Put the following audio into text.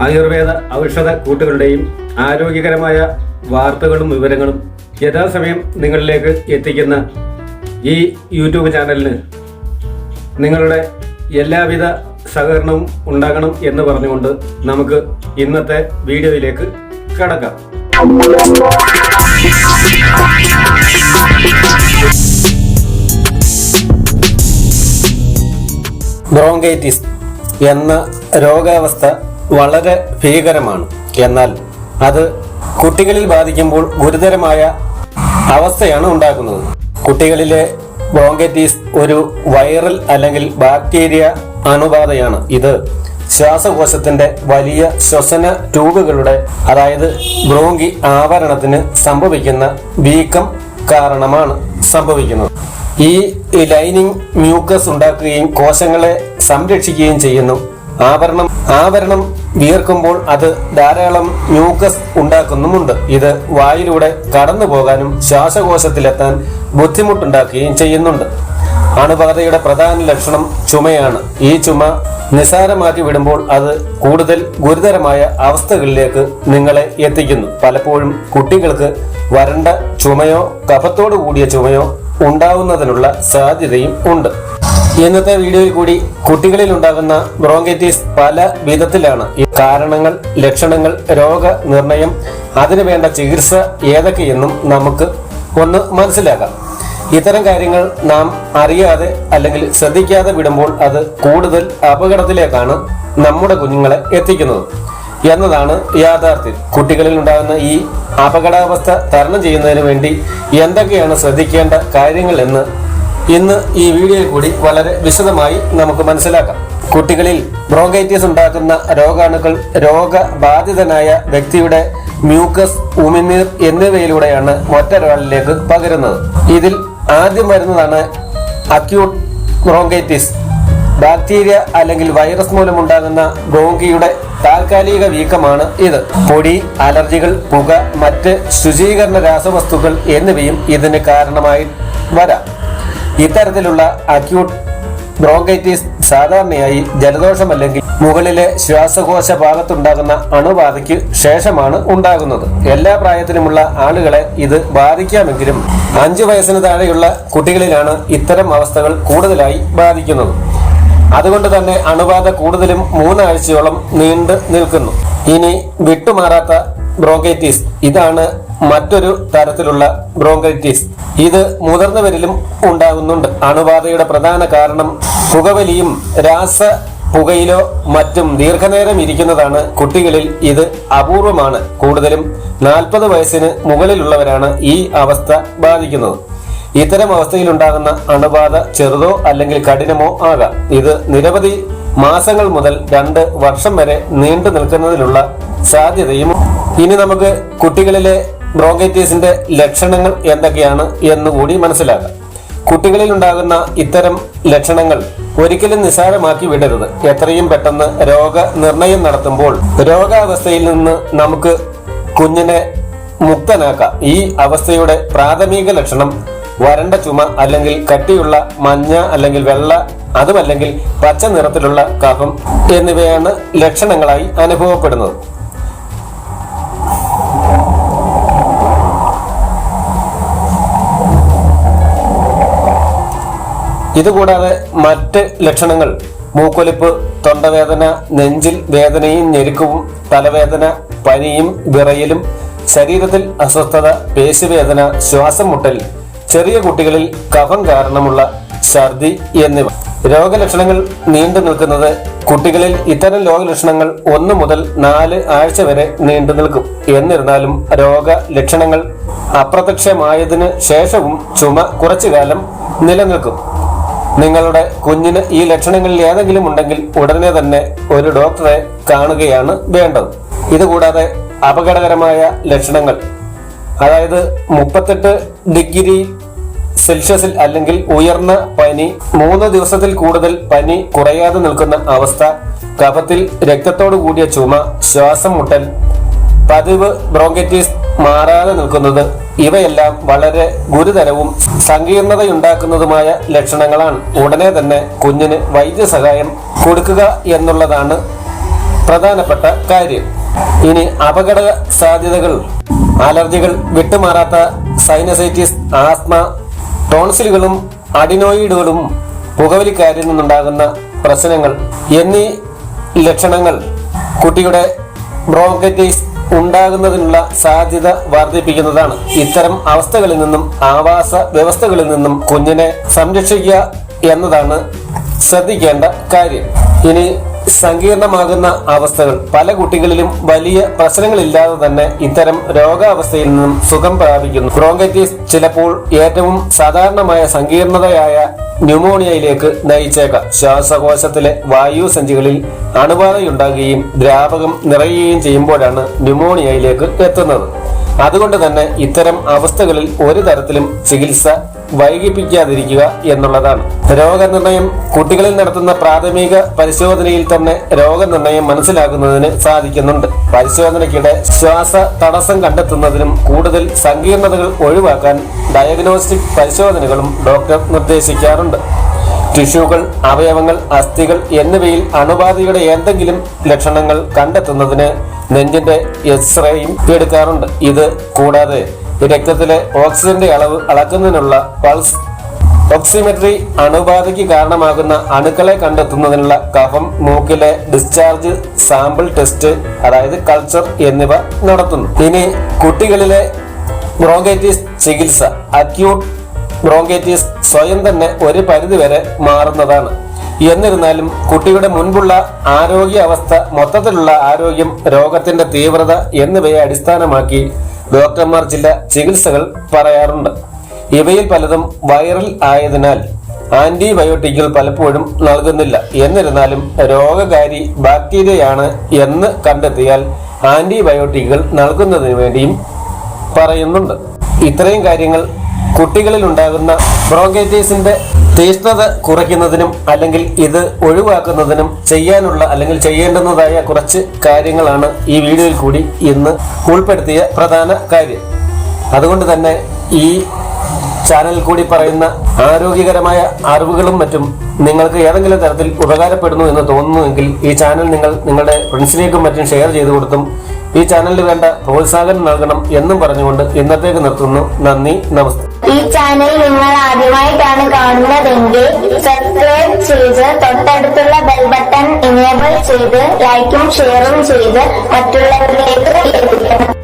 ആയുർവേദ ഔഷധ കൂട്ടുകളുടെയും ആരോഗ്യകരമായ വാർത്തകളും വിവരങ്ങളും യഥാസമയം നിങ്ങളിലേക്ക് എത്തിക്കുന്ന ഈ യൂട്യൂബ് ചാനലിന് നിങ്ങളുടെ എല്ലാവിധ സഹകരണവും ഉണ്ടാകണം എന്ന് പറഞ്ഞുകൊണ്ട് നമുക്ക് ഇന്നത്തെ വീഡിയോയിലേക്ക് കടക്കാം. ബ്രോങ്കൈറ്റിസ് എന്ന രോഗാവസ്ഥ വളരെ ഭീകരമാണ്. എന്നാൽ അത് കുട്ടികളിൽ ബാധിക്കുമ്പോൾ ഗുരുതരമായ അവസ്ഥയാണ് ഉണ്ടാക്കുന്നത് കുട്ടികളിലെ ബ്രോങ്കൈറ്റിസ് ഒരു വൈറൽ അല്ലെങ്കിൽ ബാക്ടീരിയ അണുബാധയാണ്. ഇത് ശ്വാസകോശത്തിന്റെ വലിയ ശ്വസന ട്യൂബുകളുടെ അതായത് ബ്രോങ്കി ആവരണത്തിന് സംഭവിക്കുന്ന വീക്കം കാരണമാണ് സംഭവിക്കുന്നത്. ഈ ലൈനിങ് മ്യൂക്കസ് ഉണ്ടാക്കുകയും കോശങ്ങളെ സംരക്ഷിക്കുകയും ചെയ്യുന്നു. ആവരണം ആവരണം വിയർക്കുമ്പോൾ അത് ധാരാളം മ്യൂക്കസ് ഉണ്ടാക്കുന്നുമുണ്ട്. ഇത് വായിലൂടെ കടന്നു പോകാനും ശ്വാസകോശത്തിലെത്താൻ ബുദ്ധിമുട്ടുണ്ടാക്കുകയും ചെയ്യുന്നുണ്ട്. അണുബാധയുടെ പ്രധാന ലക്ഷണം ചുമയാണ്. ഈ ചുമ നിസാരമാക്കി വിടുമ്പോൾ അത് കൂടുതൽ ഗുരുതരമായ അവസ്ഥകളിലേക്ക് നിങ്ങളെ എത്തിക്കുന്നു. പലപ്പോഴും കുട്ടികൾക്ക് വരണ്ട ചുമയോ കഫത്തോടു കൂടിയ ചുമയോ ഉണ്ടാവുന്നതിനുള്ള സാധ്യതയും ഉണ്ട്. ഇന്നത്തെ വീഡിയോയിൽ കൂടി കുട്ടികളിൽ ഉണ്ടാകുന്ന ബ്രോങ്കൈറ്റിസ് പല വിധത്തിലാണ്. കാരണങ്ങൾ ലക്ഷണങ്ങൾ രോഗനിർണയം അതിനു വേണ്ട ചികിത്സ ഏതൊക്കെയെന്നും നമുക്ക് ഒന്ന് മനസ്സിലാക്കാം. ഇത്തരം കാര്യങ്ങൾ നാം അറിയാതെ അല്ലെങ്കിൽ ശ്രദ്ധിക്കാതെ വിടുമ്പോൾ അത് കൂടുതൽ അപകടത്തിലേക്കാണ് നമ്മുടെ കുഞ്ഞുങ്ങളെ എത്തിക്കുന്നത്. എന്നതാണ് യാഥാർത്ഥ്യം. കുട്ടികളിൽ ഉണ്ടാകുന്ന ഈ അപകടാവസ്ഥ തരണം ചെയ്യുന്നതിന് വേണ്ടി എന്തൊക്കെയാണ് ശ്രദ്ധിക്കേണ്ട കാര്യങ്ങൾ എന്ന് ഇന്ന് ഈ വീഡിയോയിൽ കൂടി വളരെ വിശദമായി നമുക്ക് മനസ്സിലാക്കാം. കുട്ടികളിൽ ബ്രോങ്കൈറ്റിസ് ഉണ്ടാക്കുന്ന രോഗാണുക്കൾ രോഗബാധിതനായ വ്യക്തിയുടെ മ്യൂക്കസ് ഉമിനീർ എന്നിവയിലൂടെയാണ് മറ്റൊരാളിലേക്ക് പകരുന്നത്. ഇതിൽ ആദ്യം വരുന്നതാണ് അക്യൂട്ട് ബ്രോങ്കൈറ്റിസ് ബാക്ടീരിയ അല്ലെങ്കിൽ വൈറസ് മൂലമുണ്ടാകുന്ന ഗോങ്കിയുടെ താൽക്കാലിക വീക്കമാണ് ഇത്. പൊടി അലർജികൾ പുക മറ്റ് ശുചീകരണ രാസവസ്തുക്കൾ എന്നിവയും ഇതിന് കാരണമായി വരാം. ഇത്തരത്തിലുള്ള അക്യൂട്ട് ബ്രോങ്കൈറ്റിസ് സാധാരണയായി ജലദോഷം അല്ലെങ്കിൽ മുകളിലെ ശ്വാസകോശ ഭാഗത്തുണ്ടാകുന്ന അണുബാധയ്ക്ക് ശേഷമാണ് ഉണ്ടാകുന്നത്. എല്ലാ പ്രായത്തിലുമുള്ള ആളുകളെ ഇത് ബാധിക്കാമെങ്കിലും അഞ്ചു വയസ്സിന് താഴെയുള്ള കുട്ടികളിലാണ് ഇത്തരം അവസ്ഥകൾ കൂടുതലായി ബാധിക്കുന്നത്. അതുകൊണ്ട് തന്നെ അണുബാധ കൂടുതലും മൂന്നാഴ്ചയോളം നീണ്ടു നിൽക്കുന്നു. ഇനി വിട്ടുമാറാത്ത ബ്രോങ്കൈറ്റിസ്. ഇതാണ് മറ്റൊരു തരത്തിലുള്ള ബ്രോങ്കൈറ്റിസ്. ഇത് മുതിർന്നവരിലും ഉണ്ടാകുന്നുണ്ട്. അണുബാധയുടെ പ്രധാന കാരണം പുകവലിയും രാസ പുകയിലോ മറ്റും ദീർഘനേരം ഇരിക്കുന്നതാണ്. കുട്ടികളിൽ ഇത് അപൂർവമാണ്. കൂടുതലും നാൽപ്പത് വയസ്സിന് മുകളിലുള്ളവരാണ് ഈ അവസ്ഥ ബാധിക്കുന്നത്. ഇത്തരം അവസ്ഥയിലുണ്ടാകുന്ന അണുബാധ ചെറുതോ അല്ലെങ്കിൽ കഠിനമോ ആകാം. ഇത് നിരവധി മാസങ്ങൾ മുതൽ രണ്ട് വർഷം വരെ നീണ്ടു നിൽക്കുന്നതിനുള്ള സാധ്യതയും ഇനി നമുക്ക് കുട്ടികളിലെ ബ്രോങ്കൈറ്റീസിന്റെ ലക്ഷണങ്ങൾ എന്തൊക്കെയാണ് എന്നുകൂടി മനസ്സിലാക്കാം. കുട്ടികളിൽ ഉണ്ടാകുന്ന ഇത്തരം ലക്ഷണങ്ങൾ ഒരിക്കലും നിസ്സാരമാക്കി വിടരുത്. എത്രയും പെട്ടെന്ന് രോഗനിർണയം നടത്തുമ്പോൾ രോഗാവസ്ഥയിൽ നിന്ന് നമുക്ക് കുഞ്ഞിനെ മുക്തനാക്കാം. ഈ അവസ്ഥയുടെ പ്രാഥമിക ലക്ഷണം വരണ്ട ചുമ അല്ലെങ്കിൽ കട്ടിയുള്ള മഞ്ഞ അല്ലെങ്കിൽ വെള്ള അതുമല്ലെങ്കിൽ പച്ച നിറത്തിലുള്ള കഫം എന്നിവയാണ് ലക്ഷണങ്ങളായി അനുഭവപ്പെടുന്നത്. ഇതുകൂടാതെ മറ്റ് ലക്ഷണങ്ങൾ മൂക്കൊലിപ്പ് തൊണ്ടവേദന നെഞ്ചിൽ വേദനയും ഞെരുക്കവും തലവേദന പനിയും വിറയലും ശരീരത്തിൽ അസ്വസ്ഥത പേശിവേദന ശ്വാസം മുട്ടൽ ചെറിയ കുട്ടികളിൽ കഫം കാരണമുള്ള ഛർദി എന്നിവ. രോഗലക്ഷണങ്ങൾ നീണ്ടു നിൽക്കുന്നത് കുട്ടികളിൽ ഇത്തരം രോഗലക്ഷണങ്ങൾ ഒന്ന് മുതൽ നാല് ആഴ്ച വരെ നീണ്ടു നിൽക്കും. എന്നിരുന്നാലും രോഗലക്ഷണങ്ങൾ അപ്രത്യക്ഷമായതിനു ശേഷവും ചുമ കുറച്ചു കാലം നിലനിൽക്കും. നിങ്ങളുടെ കുഞ്ഞിന് ഈ ലക്ഷണങ്ങളിൽ ഏതെങ്കിലും ഉണ്ടെങ്കിൽ ഉടനെ തന്നെ ഒരു ഡോക്ടറെ കാണുകയാണ് വേണ്ടത്. ഇതുകൂടാതെ അപകടകരമായ ലക്ഷണങ്ങൾ അതായത് മുപ്പത്തെട്ട് ഡിഗ്രി സെൽഷ്യസിൽ അല്ലെങ്കിൽ ഉയർന്ന പനി മൂന്ന് ദിവസത്തിൽ കൂടുതൽ പനി കുറയാതെ നിൽക്കുന്ന അവസ്ഥ കഫത്തിൽ രക്തത്തോടു കൂടിയ ചുമ ശ്വാസം മുട്ടൽ പതിവ് ബ്രോങ്കറ്റീസ് മാറാതെ നിൽക്കുന്നത് ഇവയെല്ലാം വളരെ ഗുരുതരവും സങ്കീർണതയുണ്ടാക്കുന്നതുമായ ലക്ഷണങ്ങളാണ്. ഉടനെ തന്നെ കുഞ്ഞിന് വൈദ്യസഹായം കൊടുക്കുക എന്നുള്ളതാണ് പ്രധാനപ്പെട്ട കാര്യം. ഇനി അപകട സാധ്യതകൾ. അലർജികൾ വിട്ടുമാറാത്ത സൈനസൈറ്റിസ് ആസ്മ ടോൺസിലുകളും അഡിനോയിഡുകളും പുകവലിക്കാരിൽ നിന്നുണ്ടാകുന്ന പ്രശ്നങ്ങൾ. എന്നീ ലക്ഷണങ്ങൾ കുട്ടിയുടെ ബ്രോങ്കൈറ്റിസ് ഉണ്ടാകുന്നതിനുള്ള സാധ്യത വർദ്ധിപ്പിക്കുന്നതാണ്. ഇത്തരം അവസ്ഥകളിൽ നിന്നും ആവാസ വ്യവസ്ഥകളിൽ നിന്നും കുഞ്ഞിനെ സംരക്ഷിക്കുക എന്നതാണ് ശ്രദ്ധിക്കേണ്ട കാര്യം. ഇനി സങ്കീർണമാകുന്ന അവസ്ഥകൾ. പല കുട്ടികളിലും വലിയ പ്രശ്നങ്ങളില്ലാതെ തന്നെ ഇത്തരം രോഗാവസ്ഥയിൽ നിന്നും സുഖം പ്രാപിക്കുന്നു. ബ്രോങ്കൈറ്റിസ് ചിലപ്പോൾ ഏറ്റവും സാധാരണമായ സങ്കീർണതയായ ന്യൂമോണിയയിലേക്ക് നയിച്ചേക്കാം. ശ്വാസകോശത്തിലെ വായു സഞ്ചികളിൽ അണുബാധയുണ്ടാകുകയും ദ്രാവകം നിറയുകയും ചെയ്യുമ്പോഴാണ് ന്യൂമോണിയയിലേക്ക് എത്തുന്നത്. അതുകൊണ്ട് തന്നെ ഇത്തരം അവസ്ഥകളിൽ ഒരു തരത്തിലും ചികിത്സ വൈകിപ്പിക്കാതിരിക്കുക എന്നുള്ളതാണ്. രോഗനിർണയം കുട്ടികളിൽ നടത്തുന്ന പ്രാഥമിക പരിശോധനയിൽ തന്നെ രോഗനിർണയം മനസ്സിലാക്കുന്നതിന് സാധിക്കുന്നുണ്ട്. പരിശോധനയ്ക്കിടെ ശ്വാസ തടസ്സം കണ്ടെത്തുന്നതിനും കൂടുതൽ സങ്കീർണതകൾ ഒഴിവാക്കാൻ ഡയഗ്നോസ്റ്റിക് പരിശോധനകളും ഡോക്ടർ നിർദ്ദേശിക്കാറുണ്ട്. ടിഷ്യൂകൾ അവയവങ്ങൾ അസ്ഥികൾ എന്നിവയിൽ അണുബാധയുടെ എന്തെങ്കിലും ലക്ഷണങ്ങൾ കണ്ടെത്തുന്നതിന് നെഞ്ചിന്റെ എക്സ്റേയും എടുക്കാറുണ്ട്. ഇത് കൂടാതെ രക്തത്തിലെ ഓക്സിജന്റെ അളവ് അളക്കുന്നതിനുള്ള പൾസ് ഓക്സിമെട്രി അണുബാധയ്ക്ക് കാരണമാകുന്ന അണുക്കളെ കണ്ടെത്തുന്നതിനുള്ള കഫം മൂക്കിലെ ഡിസ്ചാർജ് സാമ്പിൾ ടെസ്റ്റ് അതായത് കൾച്ചർ എന്നിവ നടത്തുന്നു. ഇനി കുട്ടികളിലെ ബ്രോങ്കൈറ്റിസ് ചികിത്സ. അക്യൂട്ട് ബ്രോങ്കൈറ്റിസ് സ്വയം തന്നെ ഒരു പരിധിവരെ മാറുന്നതാണ്. എന്നിരുന്നാലും കുട്ടിയുടെ മുൻപുള്ള ആരോഗ്യ അവസ്ഥ മൊത്തത്തിലുള്ള ആരോഗ്യം രോഗത്തിന്റെ തീവ്രത എന്നിവയെ അടിസ്ഥാനമാക്കി ഡോക്ടർമാർ ചില ചികിത്സകൾ പറയാറുണ്ട്. ഇവയിൽ പലതും വൈറൽ ആയതിനാൽ ആന്റിബയോട്ടിക്കുകൾ പലപ്പോഴും നൽകുന്നില്ല. എന്നിരുന്നാലും രോഗകാരി ബാക്ടീരിയയാണ് എന്ന് കണ്ടെത്തിയാൽ ആന്റിബയോട്ടിക്കുകൾ നൽകുന്നതിന് വേണ്ടിയും പറയുന്നുണ്ട്. ഇത്രയും കാര്യങ്ങൾ കുട്ടികളിൽ ഉണ്ടാകുന്ന ബ്രോങ്കൈറ്റീസിന്റെ തീഷ്ണത കുറയ്ക്കുന്നതിനും അല്ലെങ്കിൽ ഇത് ഒഴിവാക്കുന്നതിനും ചെയ്യാനുള്ള അല്ലെങ്കിൽ ചെയ്യേണ്ടുന്നതായ കുറച്ച് കാര്യങ്ങളാണ് ഈ വീഡിയോയിൽ കൂടി ഇന്ന് ഉൾപ്പെടുത്തിയ പ്രധാന കാര്യം. അതുകൊണ്ട് തന്നെ ഈ ചാനലിൽ കൂടി പറയുന്ന ആരോഗ്യകരമായ അറിവുകളും മറ്റും നിങ്ങൾക്ക് ഏതെങ്കിലും തരത്തിൽ ഉപകാരപ്പെടുന്നു എന്ന് തോന്നുന്നുവെങ്കിൽ ഈ ചാനൽ നിങ്ങൾ നിങ്ങളുടെ ഫ്രണ്ട്സിലേക്കും മറ്റും ഷെയർ ചെയ്തു കൊടുത്തും ഈ ചാനലിന് വേണ്ട പ്രോത്സാഹനം നൽകണം എന്നും പറഞ്ഞുകൊണ്ട് ഇന്നത്തേക്ക് നിർത്തുന്നു. നന്ദി നമസ്തേ. ഈ ചാനൽ നിങ്ങൾ ആദ്യമായിട്ടാണ് കാണുന്നതെങ്കിൽ സബ്സ്ക്രൈബ് ചെയ്ത് തൊട്ടടുത്തുള്ള ബെൽ ബട്ടൺ ഇനേബിൾ ചെയ്ത് ലൈക്കും ഷെയറും ചെയ്ത് മറ്റുള്ളവരിലേക്ക് എത്തിക്കണം.